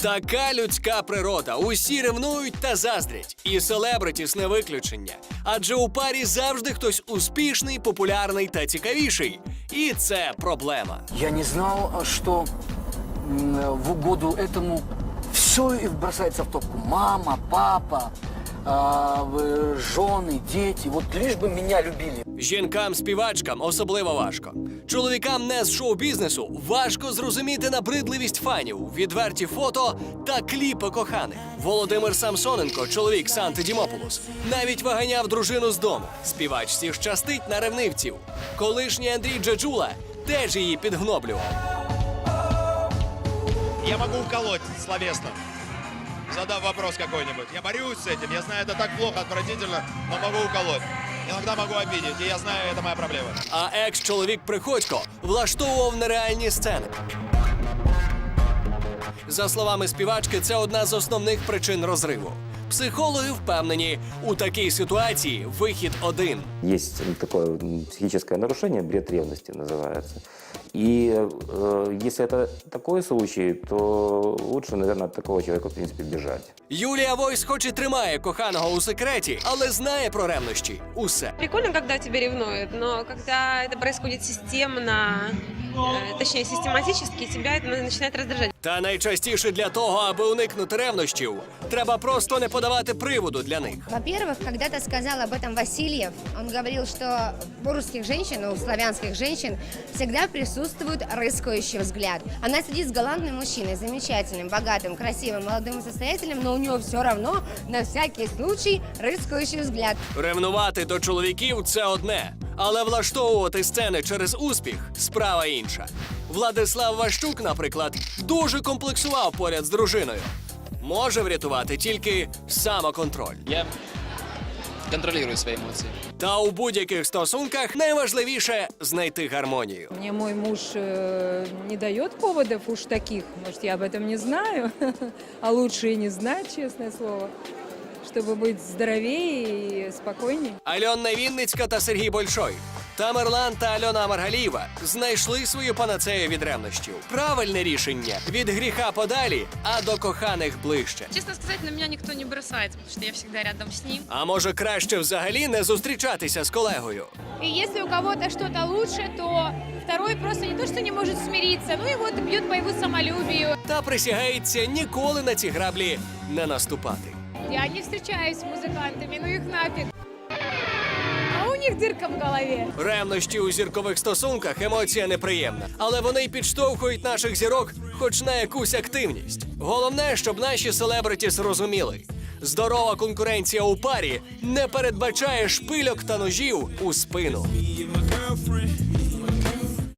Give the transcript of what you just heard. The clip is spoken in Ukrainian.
Така людська природа. Усі ревнують та заздрять. І селебритіс не виключення. Адже у парі завжди хтось успішний, популярний та цікавіший. І це проблема. Я не знав, що в угоду этому все бросается в топку. Мама, папа, а, в- жены, дети. Вот лишь бы любили. Жінкам-співачкам особливо важко. Чоловікам не з шоу-бізнесу важко зрозуміти набридливість фанів, відверті фото та кліпи коханих. Володимир Самсоненко, чоловік Санти Дімополус, навіть виганяв дружину з дому. Співачці щастить на ревнивців. Колишній Андрій Джаджула теж її підгноблював. Я могу уколоть словесно, задав вопрос какой-нибудь. Я борюсь с этим, я знаю, это так плохо, отвратительно, но могу уколоть. Иногда могу обидеть, и я знаю, это моя проблема. А екс-чоловік Приходько влаштовував нереальні сцени. За словами співачки, це одна з основних причин розриву. Психологи впевнені, у такій ситуації вихід один. Есть такое м, психическое нарушение, бред ревности называется. И э, если это такой случай, то лучше, наверное, от такого человека, в принципе, бежать. Юлія Войс хоч і тримає коханого у секреті, але знає про ревнощі усе. Прикольно, когда тебя ревнуют, но когда это происходит системно, э, точнее систематически, тебя это начинает раздражать. Та найчастіше для того, аби уникнути ревнощів, треба просто не подавати приводу для них. Во-первых, когда-то сказал об этом Васильев. Он говорил, что у русских женщин, у славянских женщин всегда присутствует рыскающий взгляд. Она сидит с галантным мужчиной, замечательным, богатым, красивым, молодым и состоятельным, но у нее все равно на всякий случай рыскающий взгляд. Ревнувати до чоловіків це одне, але влаштовувати сцени через успіх справа інша. Владислав Ващук, наприклад, дуже комплексував поряд з дружиною. Може врятувати тільки самоконтроль. Я контролирую свои эмоции. Та у будь-яких стосунках найважливіше знайти гармонію. Мне мой муж э, не дает поводов уж таких, может, я об этом не знаю, а лучше и не знать, честное слово, чтобы быть здоровее и спокойнее. Альонна Вінницька та Сергій Большой. Тамерлан та Альона Маргалієва знайшли свою панацею від ревнощів. Правильне рішення від гріха подалі, а до коханих ближче. Честно сказать, на меня никто не бросается, потому что я всегда рядом с ним. А може краще взагалі не зустрічатися з колегою? И если у кого-то что-то лучше, то второй просто не то, что не может смириться, ну и вот бьет по его самолюбию. Та присягається ніколи на ці граблі не наступати. Я не встречаюсь с музыкантами, ну их нафиг. Них дірка в голові. Ревнощі у зіркових стосунках емоція неприємна, але вони й підштовхують наших зірок хоч на якусь активність. Головне, щоб наші селебриті зрозуміли. Здорова конкуренція у парі не передбачає шпильок та ножів у спину.